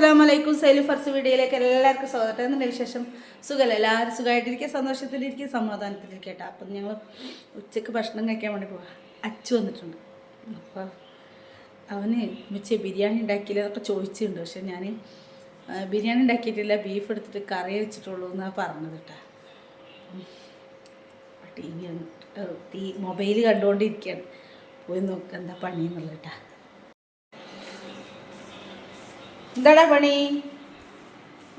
അസ്സാം വലൈക്കും സൈലു ഫർസ് വീഡിയോയിലേക്ക് എല്ലാവർക്കും സ്വാഗതം. എന്തിന്റെ വിശേഷം? സുഖമല്ല എല്ലാവരും സുഖമായിട്ടിരിക്കുക. സന്തോഷത്തിലിരിക്കുക. സമാധാനത്തിലിരിക്കട്ടെ അപ്പം ഞങ്ങൾ ഉച്ചയ്ക്ക് ഭക്ഷണം കഴിക്കാൻ വേണ്ടി പോവാം. അച്ചു വന്നിട്ടുണ്ട്. അപ്പോൾ അവന് മിച്ച ബിരിയാണി ഉണ്ടാക്കിയില്ല ചോദിച്ചിട്ടുണ്ട്. പക്ഷെ ഞാൻ ബിരിയാണി ഉണ്ടാക്കിയിട്ടില്ല. ബീഫ് എടുത്തിട്ട് കറി വെച്ചിട്ടുള്ളൂ എന്നാണ് പറഞ്ഞത് കേട്ടോ. ടി വി മൊബൈൽ കണ്ടുകൊണ്ടിരിക്കുകയാണ്. പോയി നോക്കുക എന്താ പണിയെന്നുള്ളത് കേട്ടോ. എന്താടാ പണി?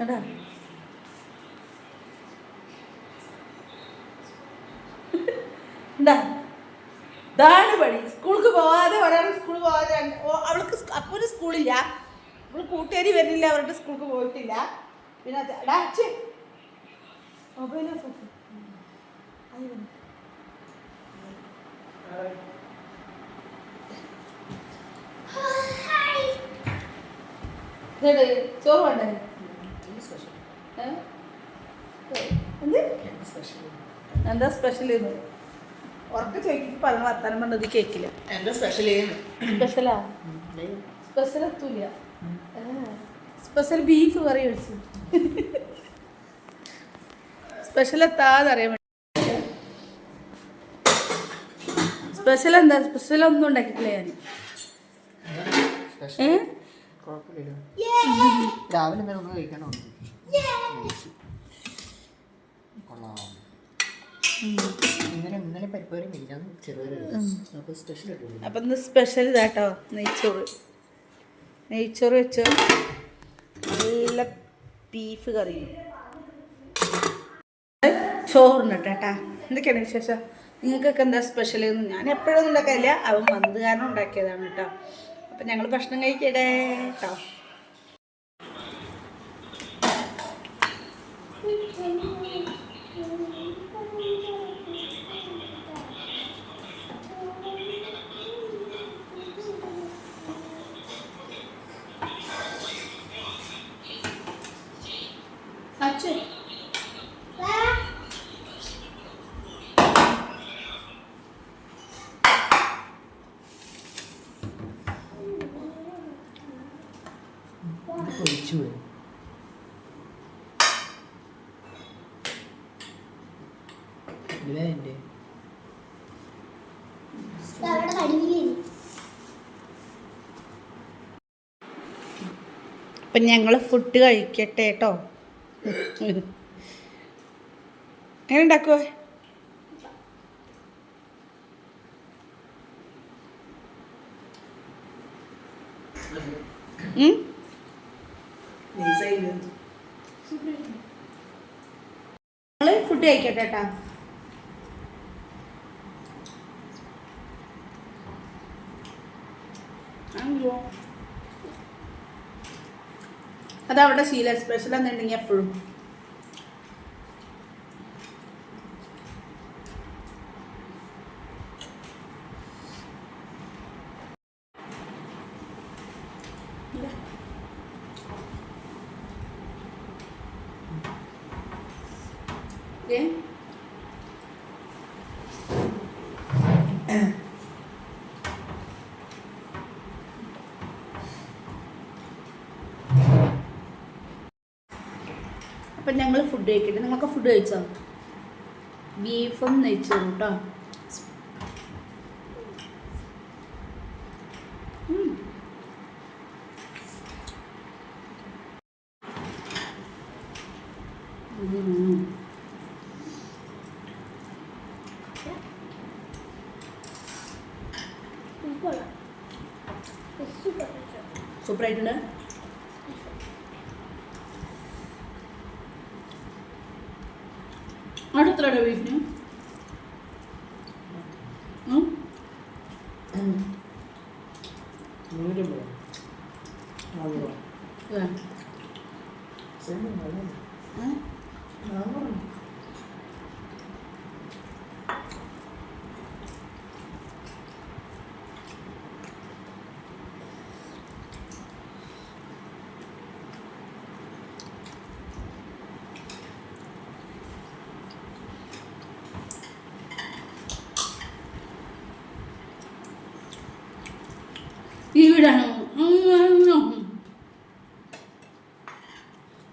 എടാ എന്താ? ഇതാണ് പണി. സ്കൂൾക്ക് പോവാതെ ഒരാൾ സ്കൂളിൽ പോവാതെ അവൾക്ക് സ് ഒരു സ്കൂളില്ല. അവൾ കൂട്ടുകാരി വരുന്നില്ല അവരുടെ സ്കൂൾക്ക് പോയിട്ടില്ല. പിന്നെ അത് എടാ അച്ഛൻ മൊബൈൽ ഓഫ് ഇതെട്, ചോറ് വേണ്ടേ? എന്ത്? സ്പെഷ്യൽ ഇന്ന്? ഉറക്ക ചോദിക്കും. പറഞ്ഞ വർത്താനം പറഞ്ഞത് കേക്കില്ല. എന്താ സ്പെഷ്യൽ സ്പെഷ്യലാ സ്പെഷ്യൽ എത്തൂല സ്പെഷ്യൽ ബീഫ് കറി കഴിച്ചു സ്പെഷ്യൽ എത്താതെ അറിയാൻ സ്പെഷ്യൽ എന്താ? സ്പെഷ്യൽ ഒന്നും ഉണ്ടാക്കിയിട്ടില്ല ഞാൻ ഏ? രാവിലെ എന്തെങ്കിലും ഒന്ന് കഴിക്കണോ കൊള്ളാം. ഇന്നലെ ഇന്നലെ ചെറുപേരും അപ്പോൾ സ്പെഷ്യൽ അപ്പം ഇന്ന് സ്പെഷ്യൽ ഇതാട്ടോ നെയ്ച്ചോറ്. നെയ്ച്ചോറ് വെച്ചോ. നല്ല ബീഫ് കറി. ചോറുണ്ട് കേട്ടാ എന്തൊക്കെയാണ് വിശേഷം? നിങ്ങൾക്കൊക്കെ എന്താ സ്പെഷ്യൽ ഞാൻ എപ്പോഴൊന്നും ഉണ്ടാക്കാനില്ല അവൻ വന്നത് കാരണം ഉണ്ടാക്കിയതാണ് കേട്ടോ. അപ്പം ഞങ്ങൾ ഭക്ഷണം കഴിക്കട്ടെ കേട്ടോ അച്ഛൻ. പൊരിച്ചു വരും ഇതിലെ എന്റെ അപ്പം ഞങ്ങൾ ഫുഡ് കഴിക്കട്ടെ കേട്ടോ എങ്ങനെ ഉണ്ടാക്കുവോ? ഉം? ഞങ്ങൾ ഫുഡ് കഴിക്കട്ടെ കേട്ടോ അതവിടെ ശീല സ്പെഷ്യൽ എന്നുണ്ടെങ്കിൽ എപ്പോഴും. ഏ അപ്പം ഞങ്ങൾ ഫുഡ് കഴിക്കട്ടെ. നിങ്ങൾക്ക് ഫുഡ് കഴിച്ചോ? ബീഫും നെയ്ച്ചോറും കേട്ടോ ഉം. ഉം. സൂപ്പറായിട്ടുണ്ട് അടുത്തടാ ബീഫിന് ഉം? നൂറ് ഇവിടെ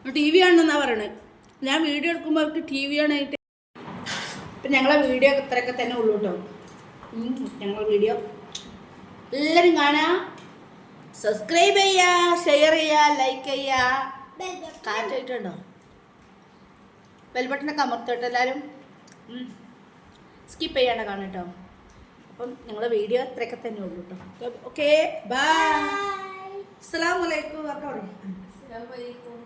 ടി വി ആണെന്നാ പറയണത് ഞാൻ വീഡിയോ എടുക്കുമ്പോൾ അവർക്ക് ടി വി ആണായിട്ട് ഇപ്പം ഞങ്ങളെ വീഡിയോ ഇത്രയൊക്കെ തന്നെ ഉള്ളൂ കേട്ടോ ഞങ്ങളെ വീഡിയോ എല്ലാവരും കാണാ. സബ്സ്ക്രൈബ് ചെയ്യുക ഷെയർ ചെയ്യുക ലൈക്ക് ചെയ്യുക കാറ്റായിട്ടുണ്ടോ ബെൽബട്ടനൊക്കെ അമർത്തോട്ടെ എല്ലാരും. സ്കിപ്പ് ചെയ്യാണ്ട് കാണും കേട്ടോ അപ്പം ഞങ്ങളെ വീഡിയോ ഇത്രയൊക്കെ തന്നെ ഉള്ളൂ കേട്ടോ ഓക്കെ ബൈ അസ്സലാമു അലൈക്കും. ഒക്കെ പറയും അസ്സലാമു അലൈക്കും.